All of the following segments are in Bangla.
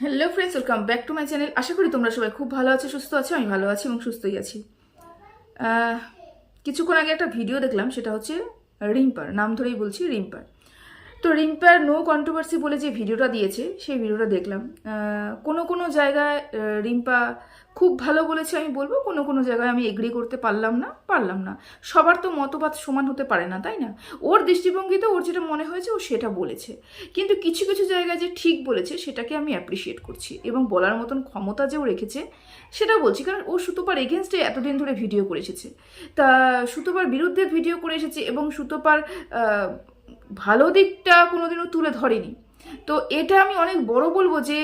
Hello friends welcome back to my channel আশা করি তোমরা সবাই খুব ভালো আছো, সুস্থ আছো, আমি ভালো আছি এবং সুস্থই আছি। কিছুক্ষণ আগে একটা ভিডিও দেখলাম, সেটা হচ্ছে রিম্পার নাম ধরেই বলছি রিম্পার তো রিম্পার নো কন্ট্রোভার্সি বলে যে ভিডিওটা দিয়েছে, সেই ভিডিওটা দেখলাম। কোনো কোনো জায়গায় রিম্পা খুব ভালো বলেছে আমি বলব, কোনো কোনো জায়গায় আমি এগ্রি করতে পারলাম না পারলাম না। সবার তো মতবাদ সমান হতে পারে না, তাই না? ওর দৃষ্টিভঙ্গিতে ওর যেটা মনে হয়েছে, ও সেটা বলেছে। কিন্তু কিছু কিছু জায়গায় যে ঠিক বলেছে, সেটাকে আমি অ্যাপ্রিসিয়েট করছি এবং বলার মতন ক্ষমতা যে ও রেখেছে, সেটা বলছি। কারণ ও সুতোপার এগেনস্টে এতদিন ধরে ভিডিও করে এসেছে। তা সুতোপার বিরুদ্ধে ভিডিও করে এসেছে এবং সুতোপার ভালো দিকটা কোনোদিনও তুলে ধরেনি। তো এটা আমি অনেক বড় বলব যে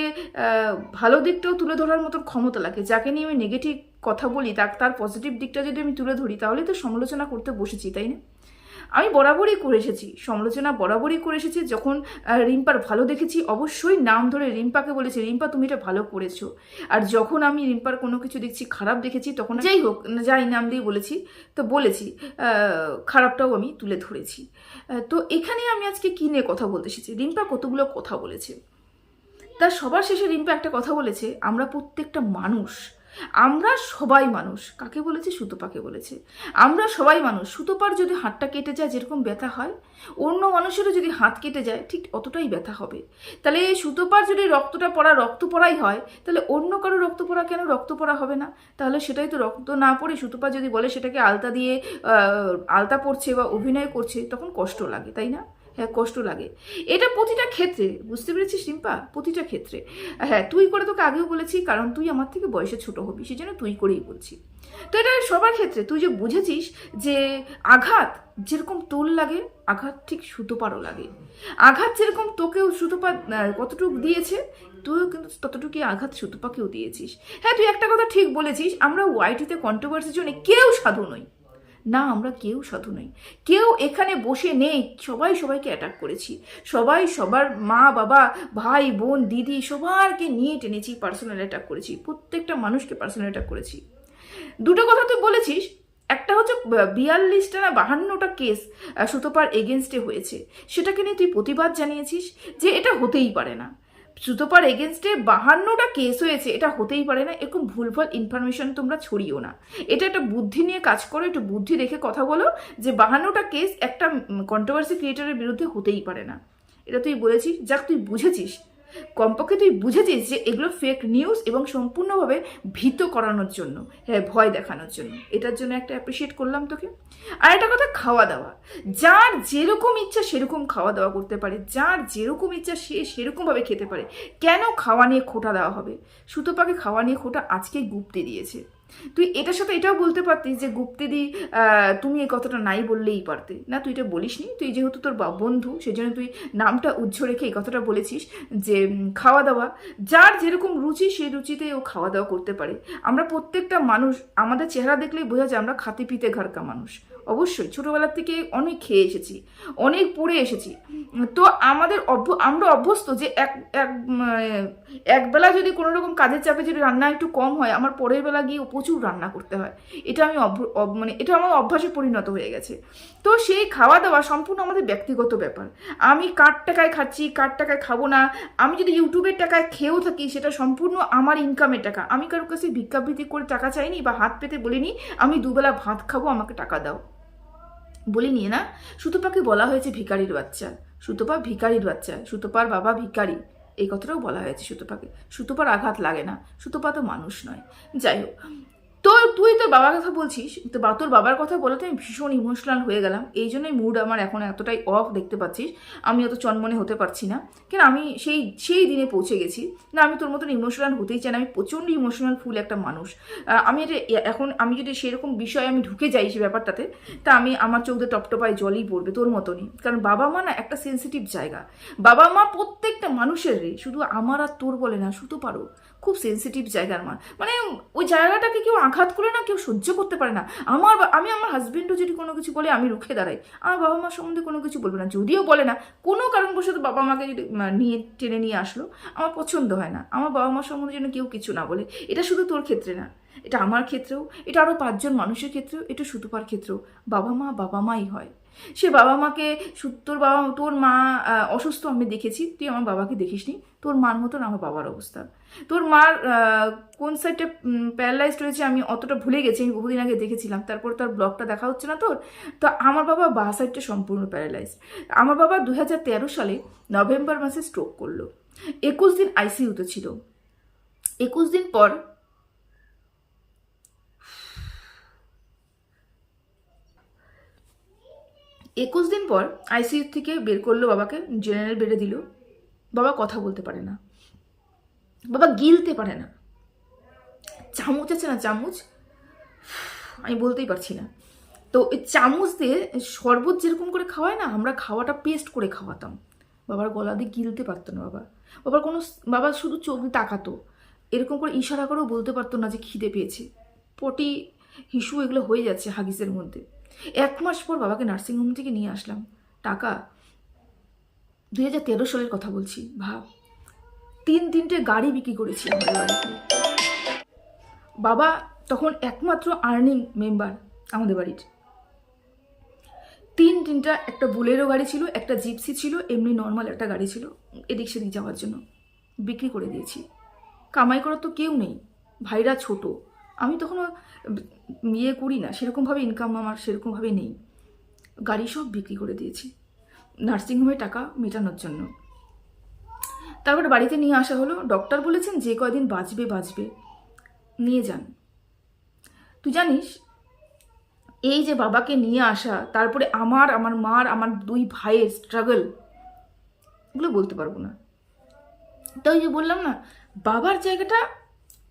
ভালো দিকটাও তুলে ধরার মতো ক্ষমতা লাগে। যাকে নিয়ে আমি নেগেটিভ কথা বলি, তার তার পজিটিভ দিকটা যদি আমি তুলে ধরি তাহলে তো সমালোচনা করতে বসেছি, তাই না? আমি বরাবরই করে এসেছি সমালোচনা বরাবরই করে এসেছি যখন রিম্পার ভালো দেখেছি অবশ্যই নাম ধরে রিম্পাকে বলেছি রিম্পা তুমি এটা ভালো করেছ। আর যখন আমি রিম্পার কোনো কিছু দেখছি খারাপ দেখেছি তখন যাই হোক যাই নাম দিয়ে বলেছি তো বলেছি খারাপটাও আমি তুলে ধরেছি। তো এখানে আমি আজকে কী নিয়ে কথা বলতে এসেছি? রিম্পা কতগুলো কথা বলেছে। তার সবার শেষে রিম্পা একটা কথা বলেছে আমরা প্রত্যেকটা মানুষ আমরা সবাই মানুষ। কাকে বলেছে? সুতোপাকে বলেছে। আমরা সবাই মানুষ। সুতোপার যদি হাতটা কেটে যায়, যেরকম ব্যথা হয়, অন্য মানুষেরও যদি হাত কেটে যায়, ঠিক অতটাই ব্যথা হবে। তাহলে সুতোপার যদি রক্তটা পড়া রক্ত পড়াই হয়, তাহলে অন্য কারও রক্ত পড়া কেন রক্ত পড়া হবে না? তাহলে সেটাই তো রক্ত না পড়ে সুতোপা যদি বলে সেটাকে আলতা দিয়ে আলতা পড়ছে বা অভিনয় করছে, তখন কষ্ট লাগে, তাই না? হ্যাঁ কষ্ট লাগে। এটা প্রতিটা ক্ষেত্রে, বুঝতে পেরেছিস রিম্পা? প্রতিটা ক্ষেত্রে। হ্যাঁ তুই করে তোকে আগেও বলেছি, কারণ তুই আমার থেকে বয়সে ছোট হবি সেই জন্য তুই করেই বলছি। তো এটা সবার ক্ষেত্রে, তুই যে বুঝেছিস যে আঘাত যেরকম তোল লাগে, আঘাত ঠিক সুতোপারও লাগে। আঘাত যেরকম তোকেও সুতোপা কতটুকু দিয়েছে, তুইও কিন্তু ততটুকুই আঘাত সুতোপাকেও দিয়েছিস। হ্যাঁ তুই একটা কথা ঠিক বলেছিস, আমরা ওয়াইটিতে কন্ট্রোভার্সির জন্য কেউ সাধু নই। না, আমরা কেউ সাধু নই। কেউ এখানে বসে নেই। সবাই সবাইকে অ্যাটাক করেছি। সবাই সবার মা, বাবা, ভাই, বোন, দিদি সবারকে নিয়ে টেনেছি পার্সোনাল অ্যাটাক করেছি। প্রত্যেকটা মানুষকে পার্সোনাল অ্যাটাক করেছি। দুটো কথা তুই বলেছিস। একটা হচ্ছে বিয়াল্লিশটা না বাহান্নটা কেস সুতোপার এগেনস্টে হয়েছে। সেটাকে নিয়ে তুই প্রতিবাদ জানিয়েছিস যে এটা হতেই পারে না। সুতোপার এগেনস্টে বাহান্নটা কেস হয়েছে। এটা হতেই পারে না। এরকম ভুলভাল ইনফরমেশন তোমরা ছড়িও না। এটা একটা বুদ্ধি নিয়ে কাজ করো, একটু বুদ্ধি রেখে কথা বলো যে বাহান্নটা কেস একটা কন্ট্রোভার্সি ক্রিয়েটারের বিরুদ্ধে হতেই পারে না। এটা তুই বলেছিস? যাক, তুই বুঝেছিস। কমপক্ষে তুই বুঝেছিস যে এগুলো ফেক নিউজ এবং সম্পূর্ণভাবে ভীত করানোর জন্য হ্যাঁ ভয় দেখানোর জন্য। এটার জন্য একটা অ্যাপ্রিসিয়েট করলাম তোকে। আর একটা কথা খাওয়া দাওয়া যার যেরকম ইচ্ছা সেরকম খাওয়া দাওয়া করতে পারে। যার যেরকম ইচ্ছা সে সেরকমভাবে খেতে পারে। কেন খাওয়া নিয়ে খোটা দেওয়া হবে? সুতোপাকে খাওয়া নিয়ে খোটা আজকেই গুপ্তে দিয়েছে। তুই এটার সাথে এটাও বলতে পারতিস যে গুপ্তেদি তুমি এই কথাটা নাই বললেই পারতে। না, তুই এটা বলিস নি তুই যেহেতু তোর বন্ধু সেই জন্য তুই নামটা উজ্জ্ব রেখে এই কথাটা বলেছিস যে খাওয়া দাওয়া যার যেরকম রুচি সেই রুচিতে ও খাওয়া দাওয়া করতে পারে। আমরা প্রত্যেকটা মানুষ, আমাদের চেহারা দেখলেই বোঝা যায় আমরা খাতে পিতে ঘরকা মানুষ। অবশ্যই ছোটোবেলার থেকে অনেক খেয়ে এসেছি, অনেক পড়ে এসেছি। তো আমাদের অভ্য, আমরা অভ্যস্ত যে এক এক একবেলা যদি কোনো রকম কাজের চাপে যদি রান্না একটু কম হয়, আমার পরের বেলা গিয়ে প্রচুর রান্না করতে হয়। এটা আমি মানে এটা আমার অভ্যাসে পরিণত হয়ে গেছে। তো সেই খাওয়া দাওয়া সম্পূর্ণ আমাদের ব্যক্তিগত ব্যাপার। আমি কার টাকায় খাচ্ছি, কার টাকায় খাব না, আমি যদি ইউটিউবের টাকায় খেয়েও থাকি, সেটা সম্পূর্ণ আমার ইনকামের টাকা। আমি কারোর কাছে ভিক্ষাবৃত্তি করে টাকা চাইনি বা হাত পেতে বলিনি, আমি দুবেলা ভাত খাব, আমাকে টাকা দাও। বলিনি না, সুতোপাকে বলা হয়েছে ভিকারির বাচ্চা। সুতোপা ভিকারির বাচ্চা, সুতোপার বাবা ভিকারি। এই কথাটাও বলা হয়েছে সুতোপাকে। সুতোপার আঘাত লাগে না। সুতোপা তো মানুষ নয়। যাই হোক তো তুই তোর বাবার কথা বলছিস, তো বা, তোর বাবার কথা বলাতে আমি ভীষণ ইমোশনাল হয়ে গেলাম। এই জন্যই মুড আমার এখন এতটাই অফ দেখতে পাচ্ছিস। আমি অত চনমনে হতে পারছি না। কেন আমি সেই সেই দিনে পৌঁছে গেছি। না, আমি তোর মতন ইমোশনাল হতেই চাই না। আমি প্রচণ্ড ইমোশনাল ফুল একটা মানুষ। আমি এটা এখন আমি যদি সেরকম বিষয়ে আমি ঢুকে যাই সে ব্যাপারটাতে, তা আমি আমার চোখ টপটপায় জলই পড়বে তোর মতনই। কারণ বাবা মা না একটা সেন্সিটিভ জায়গা। বাবা মা প্রত্যেকটা মানুষের রে, শুধু আমার আর তোর বলে না, শুধু পারো খুব সেন্সিটিভ জায়গার মা। মানে ওই জায়গাটাকে কেউ আঘাত করে না, কেউ সহ্য করতে পারে না। আমার আমি আমার হাজব্যান্ডও যদি কোনো কিছু বলে, আমি রুখে দাঁড়াই। আমার বাবা মার সম্বন্ধে কোনো কিছু বলব না। যদিও বলে না, কোনো কারণবশত বাবা মাকে যদি নিয়ে, টেনে নিয়ে আসলো, আমার পছন্দ হয় না। আমার বাবা মার সম্বন্ধে যেন কেউ কিছু না বলে। এটা শুধু তোর ক্ষেত্রে না, এটা আমার ক্ষেত্রেও। এটা আরও পাঁচজন মানুষের ক্ষেত্রেও, এটা সুতোপার ক্ষেত্রেও। বাবা মা বাবা মাই হয়। সে বাবা মাকে তোর বাবা তোর মা অসুস্থ আমি দেখেছি, তুই আমার বাবাকে দেখিসনি। তোর মার মতন আমার বাবার অবস্থা। তোর মার কোন সাইডটা প্যারালাইজড রয়েছে আমি অতটা ভুলে গেছি, আমি বহুদিন আগে দেখেছিলাম। তারপর তার ব্লগটা দেখা হচ্ছে না তোর? তো আমার বাবা বা সাইডটা সম্পূর্ণ প্যারালাইজ আমার বাবা দু তেরো সালে নভেম্বর মাসে স্ট্রোক করল। একুশ দিন আইসিইউতে ছিল। একুশ দিন পর একুশ দিন পর আইসিইউ থেকে বের করল বাবাকে, জেনারেল বেডে দিল। বাবা কথা বলতে পারে না। বাবা গিলতে পারে না। চামচ আছে না চামচ? আমি বলতেই পারছি না। তো এই চামচ দিয়ে শরবত যেরকম করে খাওয়ায় না, আমরা খাওয়াটা পেস্ট করে খাওয়াতাম। বাবার গলা দিয়ে গিলতে পারতো না বাবা। বাবার কোনো বাবা শুধু চোখ তাকাতো। এরকম করে ইশারা করেও বলতে পারতো না যে খিদে পেয়েছে। পটি, হিসু এগুলো হয়ে যাচ্ছে হাগিসের মধ্যে। এক মাস পর বাবাকে নার্সিংহোম থেকে নিয়ে আসলাম। টাকা দুই হাজার তেরো সালের কথা বলছি, ভাব। তিন তিনটে গাড়ি বিক্রি করেছি আমাদের বাড়িতে। বাবা তখন একমাত্র আর্নিং মেম্বার আমাদের বাড়ির। তিন তিনটা একটা বুলেরো গাড়ি ছিল, একটা জিপসি ছিল, এমনি নর্মাল একটা গাড়ি ছিল, এদিক সেদিক যাওয়ার জন্য। বিক্রি করে দিয়েছি। কামাই করার তো কেউ নেই, ভাইরা ছোট। আমি তখনও ইয়ে করি না, সেরকমভাবে ইনকাম আমার সেরকমভাবে নেই। গাড়ি সব বিক্রি করে দিয়েছি নার্সিংহোমে টাকা মেটানোর জন্য। তারপরে বাড়িতে নিয়ে আসা হলো ডক্টর বলেছেন যে কয়দিন বাঁচবে বাঁচবে। নিয়ে যান। তুই জানিস, এই যে বাবাকে নিয়ে আসা, তারপরে আমার আমার মার, আমার দুই ভাইয়ের স্ট্রাগল এগুলো বলতে পারব না। তাই যে বললাম না, বাবার জায়গাটা,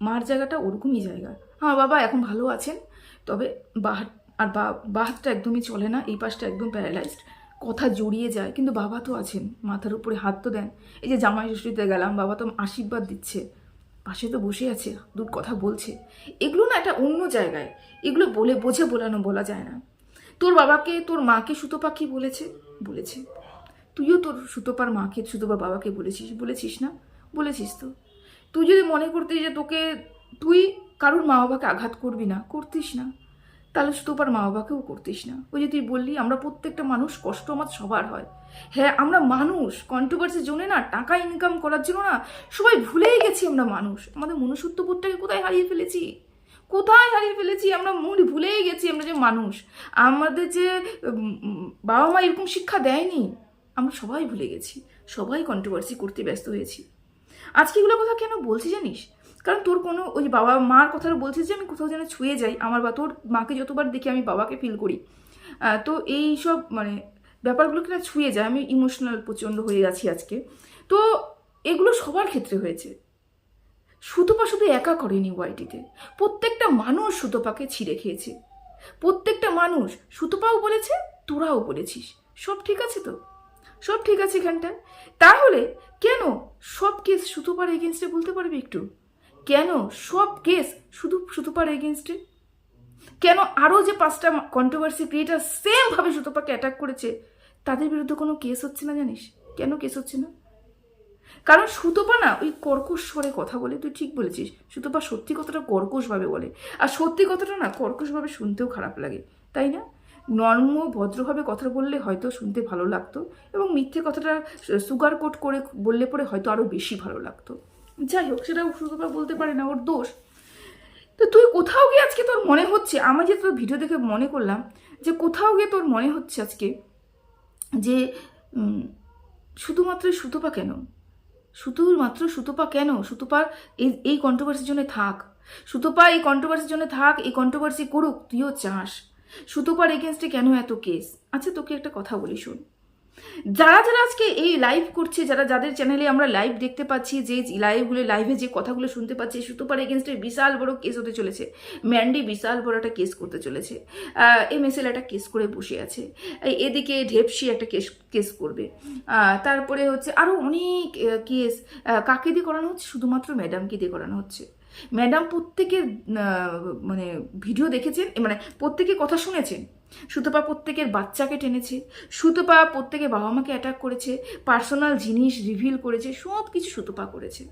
মার জায়গাটা ওরকমই জায়গা। আমার বাবা এখন ভালো আছেন, তবে বাহাত আর বা একদমই চলে না, এই পাশটা একদম প্যারালাইজড কথা জড়িয়ে যায়, কিন্তু বাবা তো আছেন, মাথার উপরে হাত তো দেন। এই যে জামাই ষষ্ঠীতে গেলাম, বাবা তো আশীর্বাদ দিচ্ছে। পাশে তো বসে আছে, দূর কথা বলছে। এগুলো না একটা অন্য জায়গায়, এগুলো বলে বোঝে বোলানো বলা যায় না। তোর বাবাকে, তোর মাকে সুতো পাখি বলেছে? বলেছে। তুইও তোর সুতোপার মাকে সুতোপার বাবাকে বলেছিস? বলেছিস না? বলেছিস তো। তুই যদি মনে করতিস যে তোকে, তুই কারোর মা বাবাকে আঘাত করবি না, করতিস না। তাহলে সুতোপার মা বাবাকেও করতিস না। ওই যে তুই বললি, আমরা প্রত্যেকটা মানুষ কষ্ট আমার সবার হয়। হ্যাঁ আমরা মানুষ কন্ট্রোভার্সির জন্য না, টাকা ইনকাম করার জন্য না, সবাই ভুলেই গেছি আমরা মানুষ। আমাদের মনুষ্যত্ববোধটাকে কোথায় হারিয়ে ফেলেছি? কোথায় হারিয়ে ফেলেছি? আমরা মনে ভুলেই গেছি আমরা যে মানুষ। আমাদের যে বাবা মা এরকম শিক্ষা দেয়নি, আমরা সবাই ভুলে গেছি। সবাই কন্ট্রোভার্সি করতে ব্যস্ত হয়েছি। আজকে এগুলো কথা কেন বলছি জানিস? কারণ তোর কোনো ওই বাবা মার কথাটা বলছিস যে আমি কোথাও যেন ছুঁয়ে যাই, আমার বা তোর মাকে যতবার দেখি আমি বাবাকে ফিল করি। তো এই সব মানে ব্যাপারগুলোকে না ছুঁয়ে যায়, আমি ইমোশনাল প্রচণ্ড হয়ে গেছি আজকে। তো এগুলো সবার ক্ষেত্রে হয়েছে। সুতপা শুধু একা করেনি ওয়াইটিতে। প্রত্যেকটা মানুষ সুতপাকে ছিঁড়ে খেয়েছে। প্রত্যেকটা মানুষ সুতপাও বলেছে, তোরাও বলেছিস। সব ঠিক আছে তো? সব ঠিক আছে এখানটায়? তাহলে কেন সব কেস সুতোপার এগেনস্টে বলতে পারবি একটু? কেন সব কেস শুধু, সুতোপার এগেনস্টে কেন আরও যে পাঁচটা কন্ট্রোভার্সি ক্রিয়েটার সেমভাবে সুতোপাকে অ্যাটাক করেছে, তাদের বিরুদ্ধে কোনো কেস হচ্ছে না জানিস? কেন কেস হচ্ছে না? কারণ সুতোপা না ওই কর্কশ স্বরে কথা বলে, তুই ঠিক বলেছিস, সুতোপা সত্যি কথাটা কর্কশভাবে বলে। আর সত্যি কথাটা না কর্কশভাবে শুনতেও খারাপ লাগে, তাই না? নর্ম, ভদ্রভাবে কথা বললে হয়তো শুনতে ভালো লাগতো এবং মিথ্যে কথাটা সুগার কোট করে বললে পরে হয়তো আরও বেশি ভালো লাগতো। যাই হোক সেটা সুতোপা বলতে পারে না, ওর দোষ। তো তুই কোথাও গিয়ে আজকে তোর মনে হচ্ছে আমার যে তোর ভিডিও দেখে মনে করলাম যে কোথাও গিয়ে তোর মনে হচ্ছে আজকে যে শুধুমাত্র সুতোপা কেন? শুধুমাত্র সুতোপা কেন? সুতোপা এই এই কন্ট্রোভার্সির জন্য থাক। সুতোপা এই কন্ট্রোভার্সির জন্য থাক, এই কন্ট্রোভার্সি করুক, তুইও চাস। সুতোপার এগেনস্টে কেন এত কেস আচ্ছা তোকে একটা কথা বলি, শোন। যারা যারা আজকে এই লাইভ করছে, যারা যাদের চ্যানেলে আমরা লাইভ দেখতে পাচ্ছি, যে লাইভগুলো লাইভে যে কথাগুলো শুনতে পাচ্ছি সুতোপার এগেনস্টে বিশাল বড় কেস হতে চলেছে। ম্যান্ডি বিশাল বড় একটা কেস করতে চলেছে। এম এস একটা কেস করে বসে আছে। এদিকে ঢেপসি একটা কেস কেস করবে। তারপরে হচ্ছে আরও অনেক কেস কাকে দিয়ে করানো হচ্ছে? শুধুমাত্র ম্যাডামকে দিয়ে করানো হচ্ছে। ম্যাডাম প্রত্যেকের মানে ভিডিও দেখেছেন মানে প্রত্যেকে কথা শুনেছেন। সুতপা প্রত্যেকের বাচ্চাকে টেনেছে, সুতপা প্রত্যেকে বাবা মাকে অ্যাটাক করেছে পার্সোনাল জিনিস রিভিল করেছে সব কিছু সুতপা করেছে।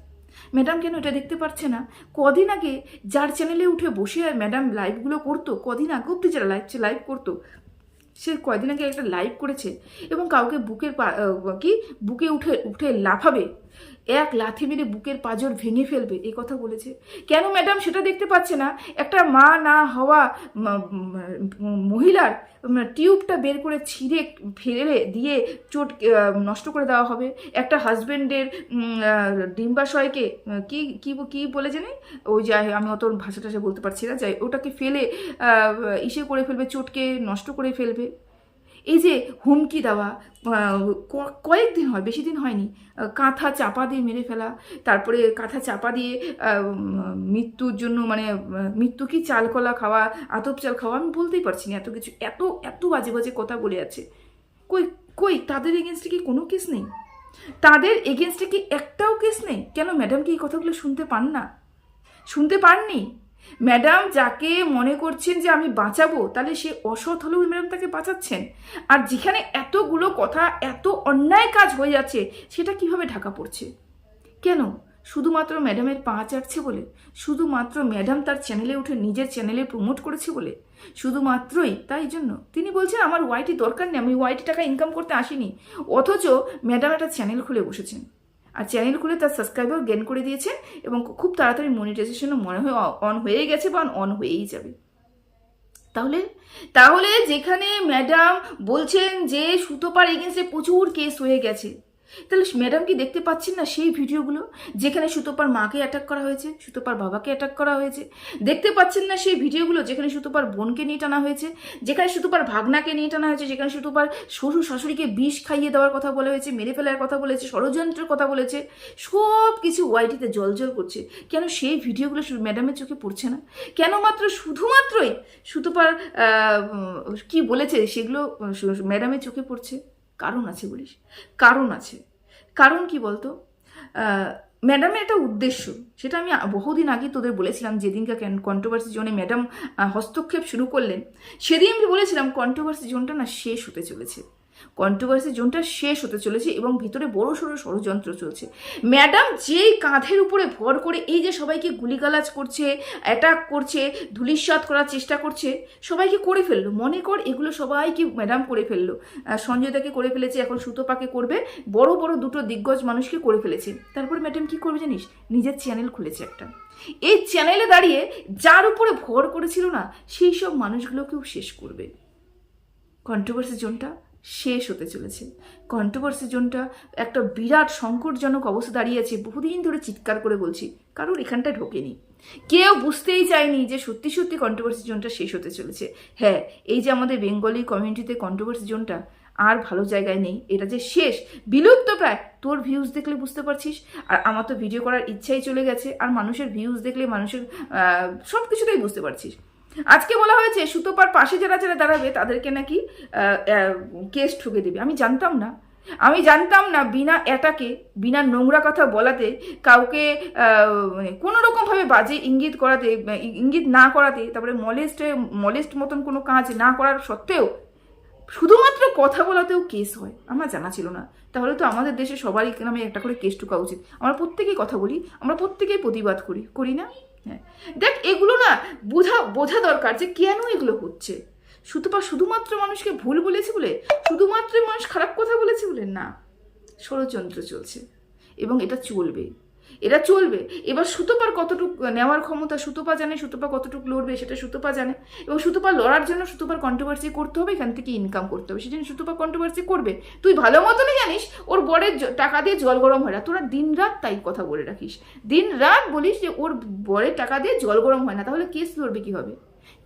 ম্যাডাম কেন এটা দেখতে পারছে না? কদিন আগে যার চ্যানেলে উঠে বসে ম্যাডাম লাইভগুলো করতো, কদিন আগে অব্দি যারা লাইভ লাইভ করতো, সে কয়দিন আগে একটা লাইভ করেছে এবং কাউকে বুকের কি, বুকে উঠে উঠে লাফাবে। এক লাথি মেরে বুকের পাজর ভেঙে ফেলবে এই কথা বলেছে। কেন ম্যাডাম সেটা দেখতে পাচ্ছে না? একটা মা না হওয়া মহিলার টিউবটা বের করে ছিঁড়ে ফেলে দিয়ে চোট নষ্ট করে দেওয়া হবে। একটা হাজবেন্ডের ডিম্বাশয়কে কি কি বলে জানি? ওই যাই আমি অত ভাষা টাষা বলতে পারছি না। যাই, ওটাকে ফেলে ইসে করে ফেলবে, চোটকে নষ্ট করে ফেলবে। এই যে হুমকি দেওয়া কয়েকদিন হয়, বেশি দিন হয়নি কাঁথা চাপা দিয়ে মেরে ফেলা, তারপরে কাঁথা চাপা দিয়ে মৃত্যুর জন্য মানে মৃত্যু কি চাল কলা খাওয়া, আতপ চাল খাওয়া, আমি বলতেই পারছি না, এত কিছু, এত এত বাজে বাজে কথা বলে আছে কই কই, তাদের এগেনস্টে কি কোনো কেস নেই? তাদের এগেনস্টে কি একটাও কেস নেই? কেন ম্যাডাম কি এই কথাগুলো শুনতে পান না? শুনতে পাননি? ম্যাডাম যাকে মনে করছেন যে আমি বাঁচাবো, তাহলে সে অসৎ হলেও ম্যাডাম তাকে বাঁচাচ্ছেন। আর যেখানে এতগুলো কথা, এত অন্যায় কাজ হয়ে যাচ্ছে, সেটা কীভাবে ঢাকা পড়ছে? কেন? শুধুমাত্র ম্যাডামের পা চাটছে বলে? শুধুমাত্র ম্যাডাম তার চ্যানেলে উঠে নিজের চ্যানেলে প্রমোট করেছে বলে? শুধুমাত্রই তাই জন্য? তিনি বলছেন, আমার ওয়াইটি দরকার নেই, আমি ওয়াইটি টাকা ইনকাম করতে আসিনি। অথচ ম্যাডাম একটা চ্যানেল খুলে বসেছেন। আর চ্যানেল খুলে তার সাবস্ক্রাইবার গেন করে দিয়েছে এবং খুব তাড়াতাড়ি মনিটাইজেশনও মনে হয় অন হয়েই গেছে বা অন হয়েই যাবে। তাহলে তাহলে যেখানে ম্যাডাম বলছেন যে সুতোপার এগেনস্টে প্রচুর কেস হয়ে গেছে। তাহলে ম্যাডাম কি দেখতে পাচ্ছেন না সেই ভিডিওগুলো? যেখানে সুতোপার মাকে অ্যাটাক করা হয়েছে, সুতোপার বাবাকে অ্যাটাক করা হয়েছে। দেখতে পাচ্ছেন না সেই ভিডিওগুলো যেখানে সুতোপার বোনকে নিয়ে টানা হয়েছে, যেখানে সুতোপার ভাগনাকে নিয়ে টানা হয়েছে, যেখানে সুতোপার শ্বশুর শাশুড়িকে বিষ খাইয়ে দেওয়ার কথা বলা হয়েছে, মেরে ফেলার কথা বলেছে ষড়যন্ত্রের কথা বলেছে সব কিছু ওয়াইটিতে জল জল করছে। কেন সেই ভিডিওগুলো ম্যাডামের চোখে পড়ছে না? কেন মাত্র শুধুমাত্রই সুতোপার কি বলেছে সেগুলো ম্যাডামের চোখে পড়ছে? কারণ আছে বলিস। কারণ আছে। কারণ কি বলতো? ম্যাডামের একটা উদ্দেশ্য, সেটা আমি বহুদিন আগে তোদের বলেছিলাম, যেদিনকে কন্ট্রোভার্সি জোনে ম্যাডাম হস্তক্ষেপ শুরু করলেন, সেদিন আমি বলেছিলাম কন্ট্রোভার্সি জোনটা না শেষ হতে চলেছে। কন্ট্রোভার্সি জোনটা শেষ হতে চলেছে এবং ভিতরে বড় সড়ো ষড়যন্ত্র চলছে। ম্যাডাম যেই কাঁধের উপরে ভর করে এই যে সবাইকে গুলিগালাজ করছে অ্যাটাক করছে ধুলিস্বাদ করার চেষ্টা করছে সবাইকে করে ফেলল। মনে কর এগুলো সবাইকে ম্যাডাম করে ফেলল। আহ, সঞ্জয় করে ফেলেছে এখন সুতোপাকে করবে। বড় বড় দুটো দিগ্গজ মানুষকে করে ফেলেছে। তারপরে ম্যাডাম কি করবে জানিস? নিজের চ্যানেল খুলেছে একটা। এই চ্যানেলে দাঁড়িয়ে যার উপরে ভর করেছিল না সেই সব মানুষগুলোকেও শেষ করবে। কন্ট্রোভার্সি জোনটা শেষ হতে চলেছে। কন্ট্রোভার্সি জোনটা একটা বিরাট সংকটজনক অবস্থা দাঁড়িয়েছে বহুদিন ধরে চিৎকার করে বলছি, কারোর এখানটায় ঢোকেনি। কেউ বুঝতেই চায়নি যে সত্যি সত্যি কন্ট্রোভার্সি জোনটা শেষ হতে চলেছে। হ্যাঁ এই যে আমাদের বেঙ্গলি কমিউনিটিতে কন্ট্রোভার্সি জোনটা আর ভালো জায়গায় নেই। এটা যে শেষ, বিলুপ্ত প্রায়। তোর ভিউজ দেখলে বুঝতে পারছিস, আর আমার তো ভিডিও করার ইচ্ছাই চলে গেছে। আর মানুষের ভিউজ দেখলে মানুষের সব কিছুতেই বুঝতে পারছিস। আজকে বলা হয়েছে, সুতোপার পাশে যারা যারা দাঁড়াবে, তাদেরকে নাকি কেস ঠুকে দেবে। আমি জানতাম না। আমি জানতাম না বিনা অ্যাটাকে বিনা নোংরা কথা বলাতে, কাউকে মানে কোনো রকমভাবে বাজে ইঙ্গিত করাতে, ইঙ্গিত না করাতে, তারপরে মলেস্টে মলেস্ট মতন কোনো কাজ না করার সত্ত্বেও শুধুমাত্র কথা বলাতেও কেস হয়। আমার জানা ছিল না। তাহলে তো আমাদের দেশে সবারই নামে একটা করে কেস ঢোকা উচিত। আমরা প্রত্যেকেই কথা বলি, আমরা প্রত্যেকেই প্রতিবাদ করি করি না? হ্যাঁ। দেখ, এগুলো না বোঝা বোঝা দরকার যে কেন এগুলো হচ্ছে। শুধু বা শুধুমাত্র মানুষকে ভুল বলেছে বলে শুধুমাত্র মানুষ খারাপ কথা বলেছে বলে না। ষড়যন্ত্র চলছে এবং এটা চলবে এটা চলবে। এবার সুতোপার কতটুকু নেওয়ার ক্ষমতা, সুতোপা জানে সুতোপা কতটুকু লড়বে, সেটা সুতোপা জানে। এবং সুতোপা লড়ার জন্য সুতোপার কন্ট্রোভার্সি করতে হবে, এখান থেকে ইনকাম করতে হবে। সেজন্য সুতোপা কন্ট্রোভার্সি করবে। তুই ভালো মতনই জানিস, ওর বরের টাকা দিয়ে জল গরম হয় না। তোরা দিন রাত তাই কথা বলে রাখিস। দিন রাত বলিস যে ওর বরের টাকা দিয়ে জল গরম হয় না, তাহলে কেস লড়বে কি হবে?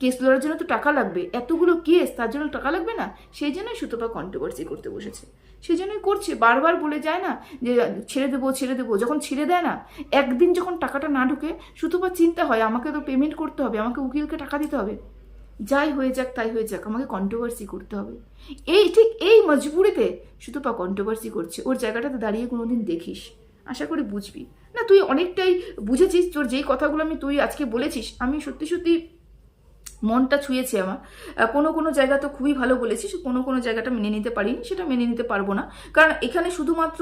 কেস লড়ার জন্য তো টাকা লাগবে। এতগুলো কেস, তার জন্য টাকা লাগবে না? সেই জন্যই সুতপা কন্ট্রোভার্সি করতে বসেছে। সেই জন্যই করছে, বারবার বলে যায় না যে, ছেড়ে দেবো ছেড়ে দেবো, যখন ছেড়ে দেয় না, একদিন যখন টাকাটা না ঢুকে সুতপা চিন্তা হয়, আমাকে তো পেমেন্ট করতে হবে, আমাকে উকিলকে টাকা দিতে হবে। যাই হয়ে যাক, তাই হয়ে যাক, আমাকে কন্ট্রোভার্সি করতে হবে। এই, ঠিক এই মজবুরিতে সুতপা কন্ট্রোভার্সি করছে, ওর জায়গাটাতে দাঁড়িয়ে কোনোদিন দেখিস। আশা করি বুঝবি। না, তুই অনেকটাই বুঝেছিস, তোর যেই কথাগুলো আমি তুই আজকে বলেছিস, আমি সত্যি সত্যি মনটা ছুঁয়েছে আমার। কোনো কোনো জায়গা তো খুবই ভালো বলেছিস, কোনো কোনো জায়গাটা মেনে নিতে পারিনি, সেটা মেনে নিতে পারব না। কারণ এখানে শুধুমাত্র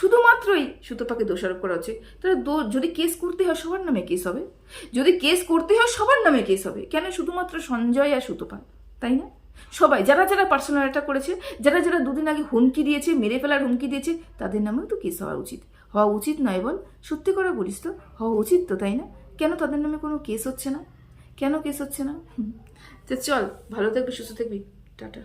শুধুমাত্রই সুতপাকে দোষারোপ করা উচিত তাহলে যদি কেস করতে হয়, সবার নামে কেস হবে? যদি কেস করতে হয়, সবার নামে কেস হবে? কেন শুধুমাত্র সঞ্জয় আর সুতপা? তাই না? সবাই, যারা যারা পার্সোনাল অ্যাটাক করেছে, যারা যারা দুদিন আগে হুমকি দিয়েছে, মেরে ফেলার হুমকি দিয়েছে, তাদের নামেও তো কেস হওয়া উচিত। হওয়া উচিত নয় বল। সত্যি করে বলিস তো, হওয়া উচিত তো, তাই না? কেন তাদের নামে কোনো কেস হচ্ছে না? কেন কেস হচ্ছে না? চল ভালো থাকবি সুস্থ থাকবি। টাটা।